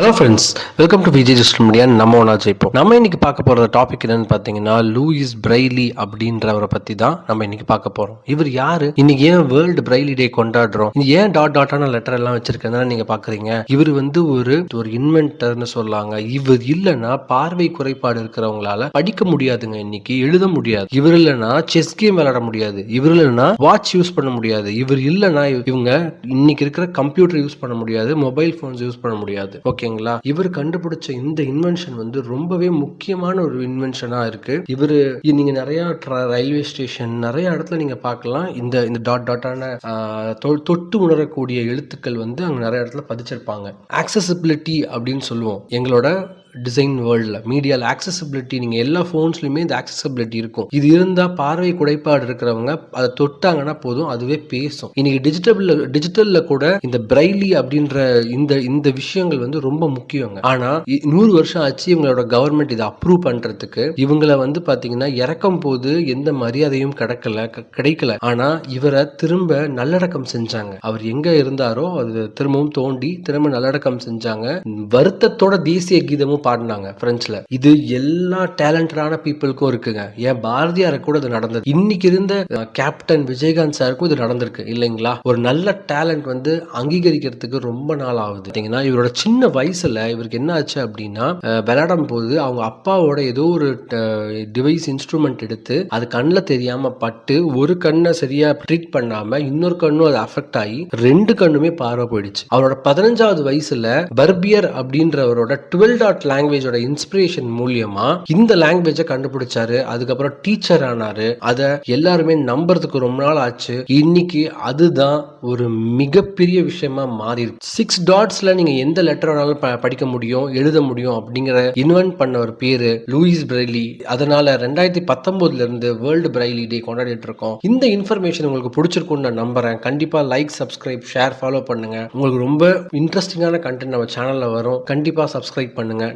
Hello friends welcome to Vijay just media நம்ம ஒன்றா ஜெயிப்போம். நம்ம இன்னைக்கு பார்க்க போகிற டாபிக் என்னன்னு பார்த்தீங்கன்னா லூயிஸ் பிரைலி அப்படின்றவரை பற்றி தான் நம்ம இன்னைக்கு பார்க்க போகிறோம் இவர் யாரு? இன்னைக்கு ஏன் வேர்ல்டு பிரைலி டே கொண்டாடுறோம்? இது ஏன் டாட் டாட்டான லெட்டர் எல்லாம் வச்சிருக்கேன்னு நீங்கள் பார்க்குறீங்க? இவர் வந்து ஒரு ஒரு இன்வென்டர்னு சொல்லாங்க. இவர் இல்லைன்னா பார்வை குறைபாடு இருக்கிறவங்களால படிக்க முடியாதுங்க இன்னைக்கு எழுத முடியாது. இவர் இல்லைன்னா செஸ் கேம் விளையாட முடியாது. இவர் இல்லைன்னா வாட்ச் யூஸ் பண்ண முடியாது. இவர் இல்லைன்னா இவங்க இன்னைக்கு இருக்கிற கம்ப்யூட்டர் யூஸ் பண்ண முடியாது. மொபைல் ஃபோன்ஸ் யூஸ் பண்ண முடியாது. ஓகே ஓகேங்களா இவர் கண்டுபிடிச்ச இந்த இன்வென்ஷன் வந்து ரொம்பவே முக்கியமான ஒரு இன்வென்ஷனா இருக்கு. இவர் நீங்க நிறைய ரயில்வே ஸ்டேஷன் நிறைய இடத்துல நீங்க பார்க்கலாம். இந்த இந்த டாட் டாட்டான தொட்டு உணரக்கூடிய எழுத்துக்கள் வந்து அங்க நிறைய இடத்துல பதிச்சிருப்பாங்க. ஆக்சசிபிலிட்டி அப்படின்னு சொல்லுவோம். எங்களோட டிசைன் வேர்ல்டில் மீடியாவில் ஆக்சசபிலிட்டி நீங்கள் எல்லா ஃபோன்ஸ்லையுமே இந்த ஆக்சசபிலிட்டி இருக்கும். இது இருந்தால் பார்வை குறைபாடு இருக்கிறவங்க அதை தொட்டாங்கன்னா போதும் அதுவே பேசும். இன்னைக்கு டிஜிட்டலில் டிஜிட்டலில் கூட இந்த பிரைலி அப்படின்ற இந்த இந்த விஷயங்கள் வந்து ரொம்ப முக்கியங்க. ஆனால் நூறு வருஷம் ஆச்சு இவங்களோட கவர்மெண்ட் இதை அப்ரூவ் பண்ணுறதுக்கு இவங்கள வந்து பார்த்தீங்கன்னா இறக்கும் போது எந்த மரியாதையும் கிடைக்கல க- கிடைக்கல. ஆனால் இவரை திரும்ப நல்லடக்கம் செஞ்சாங்க. அவர் எங்கே இருந்தாரோ அது திரும்பவும் தோண்டி திரும்ப நல்லடக்கம் செஞ்சாங்க. வருத்தத்தோட தேசிய கீதமும் பாடினாங்க பிரெஞ்சுல இது எல்லா டேலண்டடான பீப்புளுக்கும் இருக்குங்க. ஏன் பாரதியார கூட இது நடந்தது. இன்னைக்கு இருந்த கேப்டன் விஜயகாந்த் சாருக்கும் இது நடந்திருக்கு இல்லைங்களா? ஒரு நல்ல டேலண்ட் வந்து அங்கீகரிக்கிறதுக்கு ரொம்ப நாள் ஆகுது. பார்த்தீங்கன்னா இவரோட சின்ன வயசுல இவருக்கு என்ன ஆச்சு அப்படின்னா விளையாடும் போது அவங்க அப்பாவோட ஏதோ ஒரு டிவைஸ் இன்ஸ்ட்ருமெண்ட் எடுத்து அது கண்ணில் தெரியாம பட்டு ஒரு கண்ணை சரியா ட்ரீட் பண்ணாம இன்னொரு கண்ணும் அது அஃபெக்ட் ஆகி ரெண்டு கண்ணுமே பார்வை போயிடுச்சு. அவரோட பதினஞ்சாவது வயசுல பர்பியர் அப்படின்றவரோட டுவெல் டாட் லாங்குவேஜோட இன்ஸ்பிரேஷன் மூலியமா இந்த லாங்குவேஜை கண்டுபிடிச்சாரு. அதுக்கப்புறம் டீச்சர் ஆனாரு. அதை எல்லாருமே நம்புறதுக்கு ரொம்ப நாள் ஆச்சு. இன்னைக்கு அதுதான் ஒரு மிகப்பெரிய விஷயமா மாறி இருக்கு. சிக்ஸ் டாட்ஸ்ல நீங்க எந்த லெட்டர் வேணாலும் படிக்க முடியும் எழுத முடியும் அப்படிங்கிற இன்வென்ட் பண்ண ஒரு பேரு லூயிஸ் பிரைலி அதனால ரெண்டாயிரத்தி பத்தொன்பதுல இருந்து வேர்ல்டு பிரைலி டே கொண்டாடிட்டு இருக்கோம். இந்த இன்ஃபர்மேஷன் உங்களுக்கு பிடிச்சிருக்கும்னு நான் நம்புறேன். கண்டிப்பா லைக் சப்ஸ்கிரைப் ஷேர் ஃபாலோ பண்ணுங்க. உங்களுக்கு ரொம்ப இன்ட்ரெஸ்டிங்கான கண்டென்ட் நம்ம சேனல்ல வரும். கண்டிப்பா சப்ஸ்கிரைப் பண்ணுங்க.